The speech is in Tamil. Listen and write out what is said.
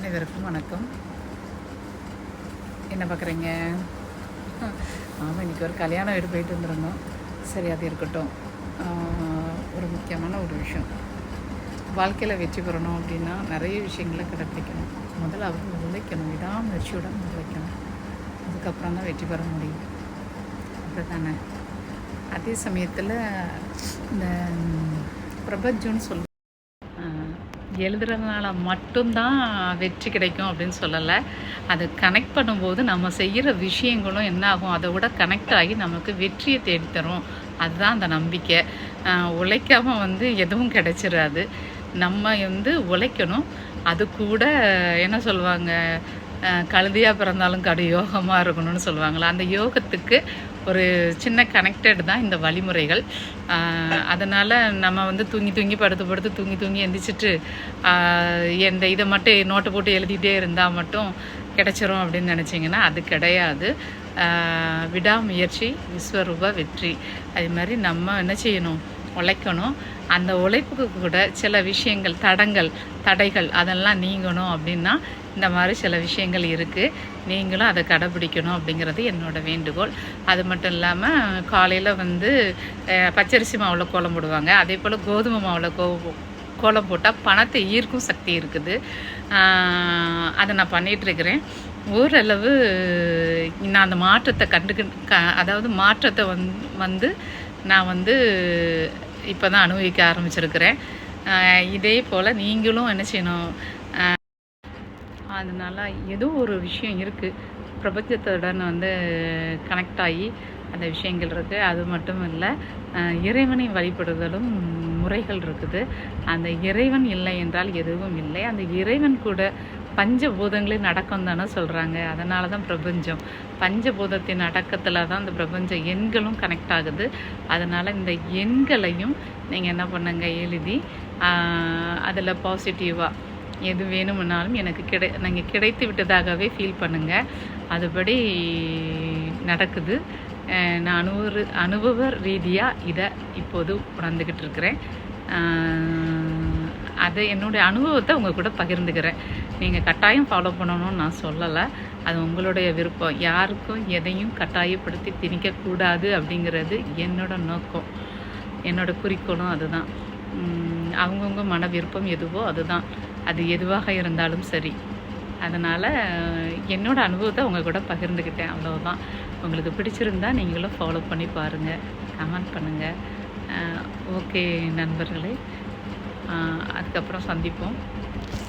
அனைவருக்கும் வணக்கம். என்ன பார்க்குறீங்க ஆமாம் இன்றைக்கி ஒரு கல்யாணம் வீடு போயிட்டு வந்துருந்தோம். சரி அது இருக்கட்டும். ஒரு முக்கியமான ஒரு விஷயம். வாழ்க்கையில் வெற்றி பெறணும் அப்படின்னா நிறைய விஷயங்களை கடைப்பிடிக்கணும். முதல்ல அவங்க உழைக்கணும் விடாமுயற்சியுடன் உழைக்கணும் அதுக்கப்புறம் தான் வெற்றி பெற முடியும். அப்படிதானே அதே சமயத்தில் இந்த பிரபஞ்சம்னு சொல் எழுதுறதுனால மட்டும்தான் வெற்றி கிடைக்கும் அப்படின்னு சொல்லலை. அது கனெக்ட் பண்ணும்போது நம்ம செய்கிற விஷயங்களும் என்ன ஆகும்? அதை விட கனெக்ட் ஆகி நமக்கு வெற்றியை தேடித்தரும். அதுதான் அந்த நம்பிக்கை. உழைக்காமல் வந்து எதுவும் கிடைச்சிடாது நம்ம வந்து உழைக்கணும். அது கூட என்ன சொல்லுவாங்க? கழுதியாக பிறந்தாலும் கடு யோகமாக இருக்கணும்னு சொல்லுவாங்களா அந்த யோகத்துக்கு ஒரு சின்ன கனெக்டட் தான் இந்த வழிமுறைகள். அதனால் நம்ம வந்து தூங்கி தூங்கி படுத்து படுத்து தூங்கி தூங்கி எந்திரிச்சிட்டு எந்த இந்த இதை மட்டும் நோட்டை போட்டு எழுதிட்டே இருந்தால் மட்டும் கிடச்சிரும் அப்படின்னு நினச்சிங்கன்னா அது கிடையாது. விடாமுயற்சி விஸ்வரூப வெற்றி. அது மாதிரி நம்ம என்ன செய்யணும்? உழைக்கணும். அந்த உழைப்புக்கு கூட சில விஷயங்கள் தடங்கள் தடைகள் அதெல்லாம் நீங்கணும் அப்படின்னா இந்த மாதிரி சில விஷயங்கள் இருக்குது நீங்களும் அதை கடைபிடிக்கணும் அப்படிங்கிறது என்னோட வேண்டுகோள். அது மட்டும் இல்லாமல் காலையில் வந்து பச்சரிசி மாவில் கோலம் போடுவாங்க. அதே போல் கோதுமை மாவில் கோ கோலம் போட்டால் பணத்தை ஈர்க்கும் சக்தி இருக்குது. அதை நான் பண்ணிகிட்ருக்கிறேன் ஓரளவு நான் அந்த மாற்றத்தை கண்டுக்கு க அதாவது மாற்றத்தை வந் வந்து நான் வந்து இப்போ தான் அனுபவிக்க ஆரம்பிச்சிருக்கிறேன். இதே போல் நீங்களும் என்ன செய்யணும்? அதனால் ஏதோ ஒரு விஷயம் இருக்குது பிரபஞ்சத்துடன் வந்து கனெக்ட் ஆகி அந்த விஷயங்கள் இருக்குது அது மட்டும் இல்லை இறைவனை வழிபடுதலும் முறைகள் இருக்குது. அந்த இறைவன் இல்லை என்றால் எதுவும் இல்லை. அந்த இறைவன் கூட பஞ்சபூதங்களே நடக்கம் தானே சொல்கிறாங்க அதனால தான் பிரபஞ்சம். பஞ்சபூதத்தின் அடக்கத்தில் தான் இந்த பிரபஞ்ச எண்களும் கனெக்ட் ஆகுது. அதனால் இந்த எண்களையும் நீங்கள் என்ன பண்ணுங்க எழுதி அதில் பாசிட்டிவாக எது வேணும்னாலும் எனக்கு கிடை நீங்கள் கிடைத்து விட்டதாகவே ஃபீல் பண்ணுங்கள் அதுபடி நடக்குது. நான் அனுபவ அனுபவ ரீதியாக இதை இப்போது உணர்ந்துக்கிட்டு இருக்கிறேன். அதை என்னுடைய அனுபவத்தை உங்கள் கூட பகிர்ந்துக்கிறேன். நீங்கள் கட்டாயம் ஃபாலோ பண்ணணும்னு நான் சொல்லலை. அது உங்களுடைய விருப்பம். யாருக்கும் எதையும் கட்டாயப்படுத்தி திணிக்கக்கூடாது அப்படிங்கிறது என்னோட நோக்கம். என்னோட குறிக்கோளும் அதுதான். அவங்கவுங்க மன விருப்பம் எதுவோ அதுதான். அது எதுவாக இருந்தாலும் சரி. அதனால் என்னோட அனுபவத்தை உங்கள் கூட பகிர்ந்துக்கிட்டேன் அவ்வளோதான் உங்களுக்கு பிடிச்சிருந்தா நீங்களும் ஃபாலோ பண்ணி பாருங்கள் கமெண்ட் பண்ணுங்கள் ஓகே நண்பர்களே. at the pros and